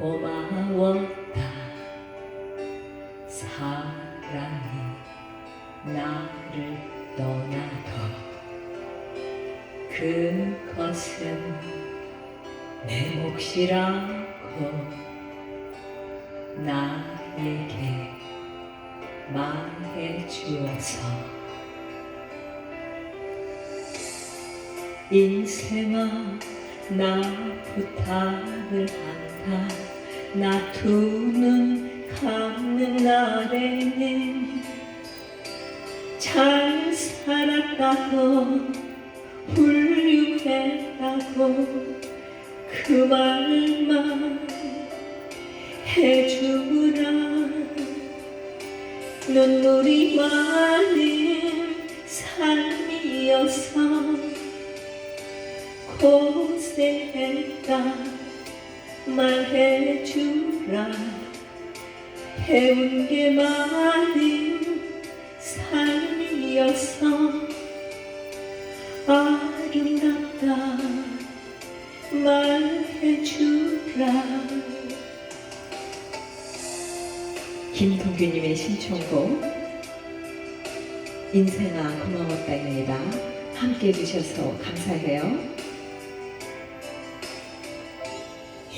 고마웠다. 사랑이 나를 떠나도 그것은 내 몫이라고 나에게 말해 주어서 인생아 나 부탁을 한다. 나두 눈 감는 날에는 잘 살았다고 훌륭했다고 그 말만 해주라 눈물이 많은 삶이어서 고생했다. 말해주라. 배운 게 많은 삶이어서 아름답다. 말해주라. 김동규님의 신청곡. 인생아 고마웠다입니다. 함께 해주셔서 감사해요.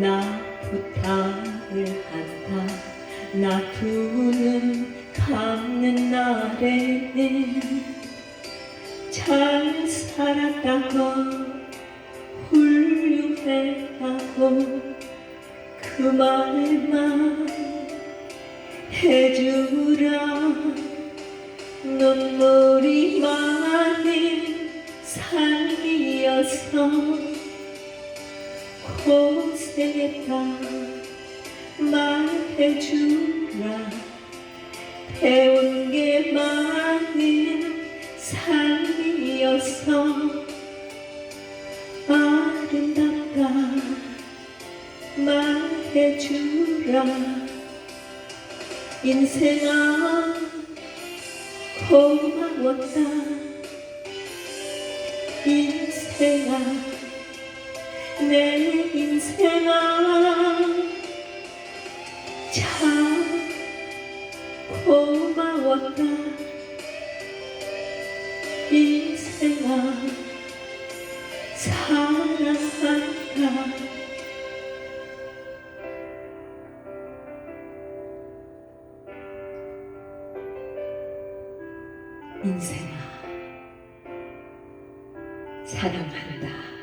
나 부탁을 한다. 나두눈 감는 날에는 잘 살았다고 훌륭했다고 그 말만 해주라. 눈물이 많은 삶이어 서 고생했다. 말해주라. 배운 게 많은 삶이어서 아름답다. 말해주라. 인생아 고마웠다. 인생아 내 인생아 참 고마웠다. 인생아 사랑한다. 인생아 사랑한다